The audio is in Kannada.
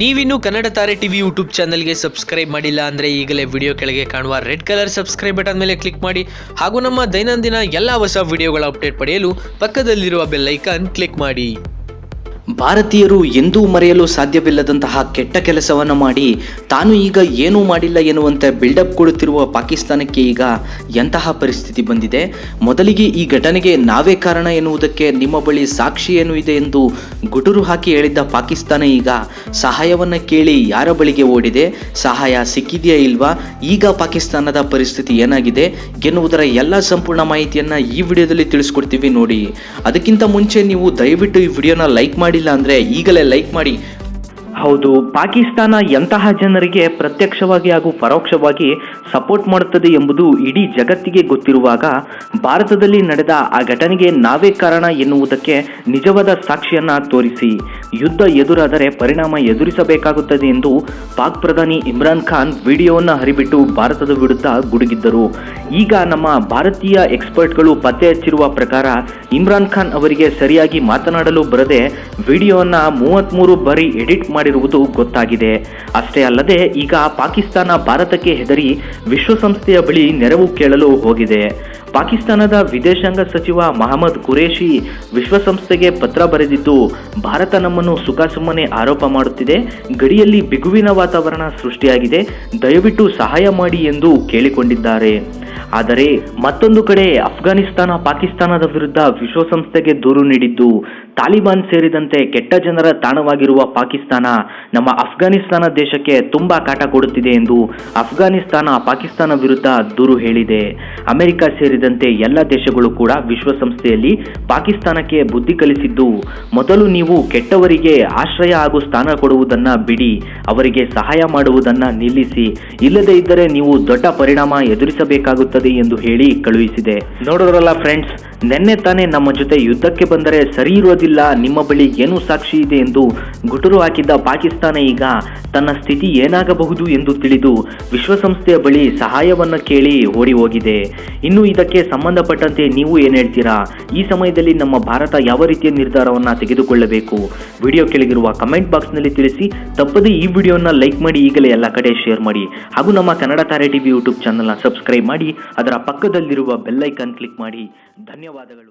ನೀವಿನ್ನು ಕನ್ನಡ ತಾರೆ ಟಿವಿ ಯೂಟ್ಯೂಬ್ ಚಾನಲ್ಗೆ ಸಬ್ಸ್ಕ್ರೈಬ್ ಮಾಡಿಲ್ಲ ಅಂದರೆ ಈಗಲೇ ವಿಡಿಯೋ ಕೆಳಗೆ ಕಾಣುವ ರೆಡ್ ಕಲರ್ ಸಬ್ಸ್ಕ್ರೈಬ್ ಬಟನ್ ಮೇಲೆ ಕ್ಲಿಕ್ ಮಾಡಿ ಹಾಗೂ ನಮ್ಮ ದೈನಂದಿನ ಎಲ್ಲ ಹೊಸ ವಿಡಿಯೋಗಳ ಅಪ್ಡೇಟ್ ಪಡೆಯಲು ಪಕ್ಕದಲ್ಲಿರುವ ಬೆಲ್ ಐಕಾನ್ ಕ್ಲಿಕ್ ಮಾಡಿ. ಭಾರತೀಯರು ಎಂದೂ ಮರೆಯಲು ಸಾಧ್ಯವಿಲ್ಲದಂತಹ ಕೆಟ್ಟ ಕೆಲಸವನ್ನು ಮಾಡಿ ತಾನು ಈಗ ಏನೂ ಮಾಡಿಲ್ಲ ಎನ್ನುವಂತೆ ಬಿಲ್ಡಪ್ ಕೊಡುತ್ತಿರುವ ಪಾಕಿಸ್ತಾನಕ್ಕೆ ಈಗ ಎಂತಹ ಪರಿಸ್ಥಿತಿ ಬಂದಿದೆ? ಮೊದಲಿಗೆ ಈ ಘಟನೆಗೆ ನಾವೇ ಕಾರಣ ಎನ್ನುವುದಕ್ಕೆ ನಿಮ್ಮ ಬಳಿ ಸಾಕ್ಷಿ ಏನು ಇದೆ ಎಂದು ಗುಟುರು ಹಾಕಿ ಹೇಳಿದ್ದ ಪಾಕಿಸ್ತಾನ ಈಗ ಸಹಾಯವನ್ನು ಕೇಳಿ ಯಾರ ಬಳಿಗೆ ಓಡಿದೆ? ಸಹಾಯ ಸಿಕ್ಕಿದೆಯಾ ಇಲ್ವಾ? ಈಗ ಪಾಕಿಸ್ತಾನದ ಪರಿಸ್ಥಿತಿ ಏನಾಗಿದೆ ಎನ್ನುವುದರ ಎಲ್ಲ ಸಂಪೂರ್ಣ ಮಾಹಿತಿಯನ್ನು ಈ ವಿಡಿಯೋದಲ್ಲಿ ತಿಳಿಸ್ಕೊಡ್ತೀವಿ ನೋಡಿ. ಅದಕ್ಕಿಂತ ಮುಂಚೆ ನೀವು ದಯವಿಟ್ಟು ಈ ವಿಡಿಯೋನ ಲೈಕ್ ಮಾಡಿಲ್ಲ ಅಂದ್ರೆ ಈಗಲೇ ಲೈಕ್ ಮಾಡಿ. ಹೌದು, ಪಾಕಿಸ್ತಾನ ಎಂತಹ ಜನರಿಗೆ ಪ್ರತ್ಯಕ್ಷವಾಗಿ ಹಾಗೂ ಪರೋಕ್ಷವಾಗಿ ಸಪೋರ್ಟ್ ಮಾಡುತ್ತದೆ ಎಂಬುದು ಇಡೀ ಜಗತ್ತಿಗೆ ಗೊತ್ತಿರುವಾಗ ಭಾರತದಲ್ಲಿ ನಡೆದ ಆ ಘಟನೆಗೆ ನಾವೇ ಕಾರಣ ಎನ್ನುವುದಕ್ಕೆ ನಿಜವಾದ ಸಾಕ್ಷಿಯನ್ನ ತೋರಿಸಿ. ಯುದ್ಧ ಎದುರಾದರೆ ಪರಿಣಾಮ ಎದುರಿಸಬೇಕಾಗುತ್ತದೆ ಎಂದು ಪಾಕ್ ಪ್ರಧಾನಿ ಇಮ್ರಾನ್ ಖಾನ್ ವಿಡಿಯೋವನ್ನು ಹರಿಬಿಟ್ಟು ಭಾರತದ ವಿರುದ್ಧ ಗುಡುಗಿದ್ದರು. ಈಗ ನಮ್ಮ ಭಾರತೀಯ ಎಕ್ಸ್ಪರ್ಟ್ಗಳು ಪತ್ತೆ ಹಚ್ಚಿರುವ ಪ್ರಕಾರ ಇಮ್ರಾನ್ ಖಾನ್ ಅವರಿಗೆ ಸರಿಯಾಗಿ ಮಾತನಾಡಲು ಬರದೆ ವಿಡಿಯೋನ ಮೂವತ್ತ್ಮೂರು ಬಾರಿ ಎಡಿಟ್ ಮಾಡಿರುವುದು ಗೊತ್ತಾಗಿದೆ. ಅಷ್ಟೇ ಅಲ್ಲದೆ ಈಗ ಪಾಕಿಸ್ತಾನ ಭಾರತಕ್ಕೆ ಹೆದರಿ ವಿಶ್ವಸಂಸ್ಥೆಯ ಬಳಿ ನೆರವು ಕೇಳಲು ಹೋಗಿದೆ. ಪಾಕಿಸ್ತಾನದ ವಿದೇಶಾಂಗ ಸಚಿವ ಮಹಮ್ಮದ್ ಕುರೇಶಿ ವಿಶ್ವಸಂಸ್ಥೆಗೆ ಪತ್ರ ಬರೆದಿದ್ದು, ಭಾರತ ನಮ್ಮನ್ನು ಸುಖಾಸುಮ್ಮನೆ ಆರೋಪ ಮಾಡುತ್ತಿದೆ, ಗಡಿಯಲ್ಲಿ ಬಿಗುವಿನ ವಾತಾವರಣ ಸೃಷ್ಟಿಯಾಗಿದೆ, ದಯವಿಟ್ಟು ಸಹಾಯ ಮಾಡಿ ಎಂದು ಕೇಳಿಕೊಂಡಿದ್ದಾರೆ. ಆದರೆ ಮತ್ತೊಂದು ಕಡೆ ಅಫ್ಘಾನಿಸ್ತಾನ ಪಾಕಿಸ್ತಾನದ ವಿರುದ್ಧ ವಿಶ್ವಸಂಸ್ಥೆಗೆ ದೂರು ನೀಡಿದ್ದು ತಾಲಿಬಾನ್ ಸೇರಿದಂತೆ ಕೆಟ್ಟ ಜನರ ತಾಣವಾಗಿರುವ ಪಾಕಿಸ್ತಾನ ನಮ್ಮ ಅಫ್ಘಾನಿಸ್ತಾನ ದೇಶಕ್ಕೆ ತುಂಬಾ ಕಾಟ ಕೊಡುತ್ತಿದೆ ಎಂದು ಅಫ್ಘಾನಿಸ್ತಾನ ಪಾಕಿಸ್ತಾನ ವಿರುದ್ಧ ದೂರು ಹೇಳಿದೆ. ಅಮೆರಿಕ ಸೇರಿದಂತೆ ಎಲ್ಲ ದೇಶಗಳು ಕೂಡ ವಿಶ್ವಸಂಸ್ಥೆಯಲ್ಲಿ ಪಾಕಿಸ್ತಾನಕ್ಕೆ ಬುದ್ಧಿ ಕಲಿಸಿದ್ದು. ಮೊದಲು ನೀವು ಕೆಟ್ಟವರಿಗೆ ಆಶ್ರಯ ಹಾಗೂ ಸ್ಥಾನ ಕೊಡುವುದನ್ನ ಬಿಡಿ, ಅವರಿಗೆ ಸಹಾಯ ಮಾಡುವುದನ್ನ ನಿಲ್ಲಿಸಿ. ಇಲ್ಲದೇ ಇದ್ದರೆ ನೀವು ದೊಡ್ಡ ಪರಿಣಾಮ ಎದುರಿಸಬೇಕಾಗುತ್ತದೆ. ಎಂದು ಹೇಳಿ ಕಳುಹಿಸಿದೆ. ನೋಡೋರಲ್ಲ ಫ್ರೆಂಡ್ಸ್ ನಿನ್ನೆ ತಾನೇ ನಮ್ಮ ಜೊತೆ ಯುದ್ಧಕ್ಕೆ ಬಂದರೆ ಸರಿ ಇರೋದಿಲ್ಲ ನಿಮ್ಮ ಬಳಿ ಏನು ಸಾಕ್ಷಿ ಇದೆ ಎಂದು ಗುಟುರು ಹಾಕಿದ್ದ ಪಾಕಿಸ್ತಾನ ಈಗ ತನ್ನ ಸ್ಥಿತಿ ಏನಾಗಬಹುದು ಎಂದು ತಿಳಿದು ವಿಶ್ವಸಂಸ್ಥೆಯ ಬಳಿ ಸಹಾಯವನ್ನ ಕೇಳಿ ಓಡಿ ಹೋಗಿದೆ. ಇನ್ನು ಇದಕ್ಕೆ ಸಂಬಂಧಪಟ್ಟಂತೆ ನೀವು ಏನು ಹೇಳ್ತೀರಾ? ಈ ಸಮಯದಲ್ಲಿ ನಮ್ಮ ಭಾರತ ಯಾವ ರೀತಿಯ ನಿರ್ಧಾರವನ್ನ ತೆಗೆದುಕೊಳ್ಳಬೇಕು? ವಿಡಿಯೋ ಕೆಳಗಿರುವ ಕಮೆಂಟ್ ಬಾಕ್ಸ್ನಲ್ಲಿ ತಿಳಿಸಿ, ತಪ್ಪದೇ ಈ ವಿಡಿಯೋನ ಲೈಕ್ ಮಾಡಿ ಈಗಲೇ ಎಲ್ಲ ಕಡೆ ಶೇರ್ ಮಾಡಿ. ಹಾಗೂ ನಮ್ಮ ಕನ್ನಡ ತಾರೆ ಟಿವಿ ಯೂಟ್ಯೂಬ್ ಚಾನಲ್ನ ಸಬ್ಸ್ಕ್ರೈಬ್ ಮಾಡಿ. ಅದರ ಪಕ್ಕದಲ್ಲಿರುವ ಬೆಲ್ಲೈಕನ್ ಕ್ಲಿಕ್ ಮಾಡಿ. ಧನ್ಯವಾದಗಳು.